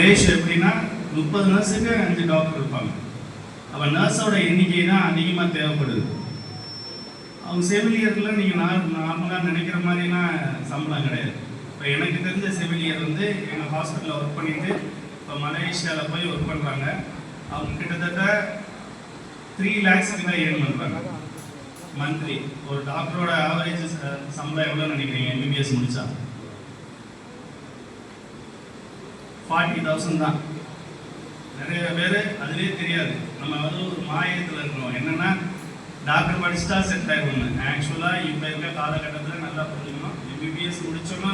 Ratio எப்படின்னா முப்பது நர்ஸுக்கு அஞ்சு டாக்டர் இருப்பாங்க. அப்போ நர்ஸோட எண்ணிக்கை தான் அதிகமாக தேவைப்படுது. அவங்க செவிலியரில் நீங்கள் நார்மலாக நினைக்கிற மாதிரிலாம் சம்பளம் கிடையாது. இப்போ எனக்கு தெரிஞ்ச செவிலியர் வந்து எங்கள் ஹாஸ்பிட்டலில் ஒர்க் பண்ணிட்டு இப்போ மலேசியாவில் போய் ஒர்க் பண்ணுறாங்க அவங்க கிட்டத்தட்ட த்ரீ லேக்ஸுக்கு தான் ஏர்ன் பண்ணுறாங்க மந்த்லி ஒரு டாக்டரோட ஆவரேஜ் சம்பளம் எவ்வளோ நினைக்கிறீங்க? எம்பிபிஎஸ் முடிச்சா? ஃபார்ட்டி தௌசண்ட் தான். நிறைய பேர் அதுலேயே தெரியாது. நம்ம வந்து ஒரு மாயத்தில் இருக்கணும் என்னென்னா டாக்டர் படிச்சுட்டா செட் ஆகிடுவோம் ஆக்சுவலாக இப்போ இருக்க காலகட்டத்தில் நல்லா புரிஞ்சுக்கணும். எம்பிபிஎஸ் முடிச்சோன்னா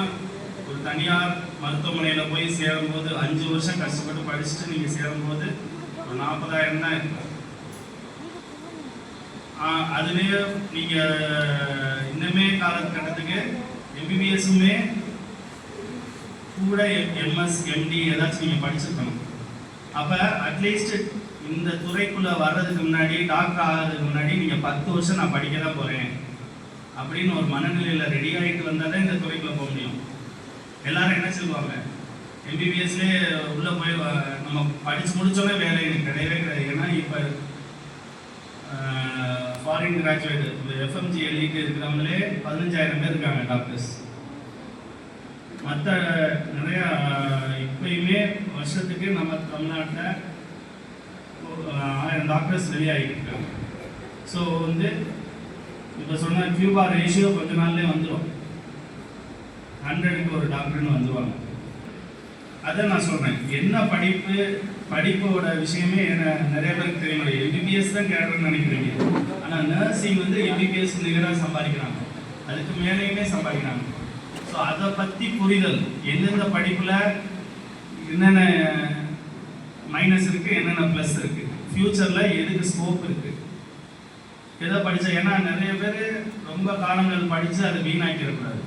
ஒரு தனியார் மருத்துவமனையில் போய் சேரும்போது அஞ்சு வருஷம் கஷ்டப்பட்டு படிச்சுட்டு நீங்கள் சேரும்போது ஒரு நாற்பதாயிரம் தான் இருக்கும். ஆஹ் நீங்கள் இன்னமே காலகட்டத்துக்கு எம்பிபிஎஸ்ஸுமே கூட எம்எஸ் எம்டி ஏதாச்சும் நீங்கள் படிச்சிருக்கணும். அப்போ அட்லீஸ்ட் இந்த துறைக்குள்ளே வர்றதுக்கு முன்னாடி டாக்டர் ஆகிறதுக்கு முன்னாடி நீங்கள் பத்து வருஷம் நான் படிக்க தான் போகிறேன் அப்படின்னு ஒரு மனநிலையில் ரெடி ஆகிட்டு வந்தாதான் இந்த துறைக்குள்ளே போக முடியும். எல்லாரும் என்ன சொல்லுவாங்க? எம்பிபிஎஸ்லேயே உள்ளே போய் நம்ம படித்து முடிச்சோன்னே வேலை எனக்கு கிடையவே கிடையாது. ஏன்னா இப்போ ஃபாரின் கிராஜுவேட் இந்த எஃப்எம்ஜி எல்லிக்கு இருக்கிறவங்களே பதினஞ்சாயிரம் பேர் இருக்காங்க டாக்டர்ஸ் மற்ற நிறைய வருஷத்துக்கு நம்ம தமிழ்நாட்டில் ஆயிரம் டாக்டர்ஸ் வெளியாகிட்டு இருக்காங்க ஸோ வந்து இப்போ சொன்ன கியூபா ரேஷியோ கொஞ்ச நாள்லேயே வந்துடும் ஹண்ட்ரடுக்கு ஒரு டாக்டர்னு வந்துடுவாங்க அதை நான் சொல்கிறேன் என்ன படிப்பு படிப்போட விஷயமே என்ன நிறைய பேருக்கு தெரிய தெரியும் எம்பிபிஎஸ் தான் கேட்கறேன்னு நினைக்கிறீங்க. ஆனால் நர்சிங் வந்து எம்பிபிஎஸ் நிகராக சம்பாதிக்கிறாங்க. அதுக்கு மேலேயுமே சம்பாதிக்கிறாங்க. ஸோ அதை பற்றி புரிதல். எந்தெந்த படிப்பில் என்னென்ன மைனஸ் இருக்கு என்னென்ன ப்ளஸ் இருக்கு? ஃபியூச்சர்ல எதுக்கு ஸ்கோப் இருக்கு? எதை படிச்சா ஏன்னா நிறைய பேர் ரொம்ப காலங்கள் படிச்சு அதை வீணாக்கிடக்கூடாது.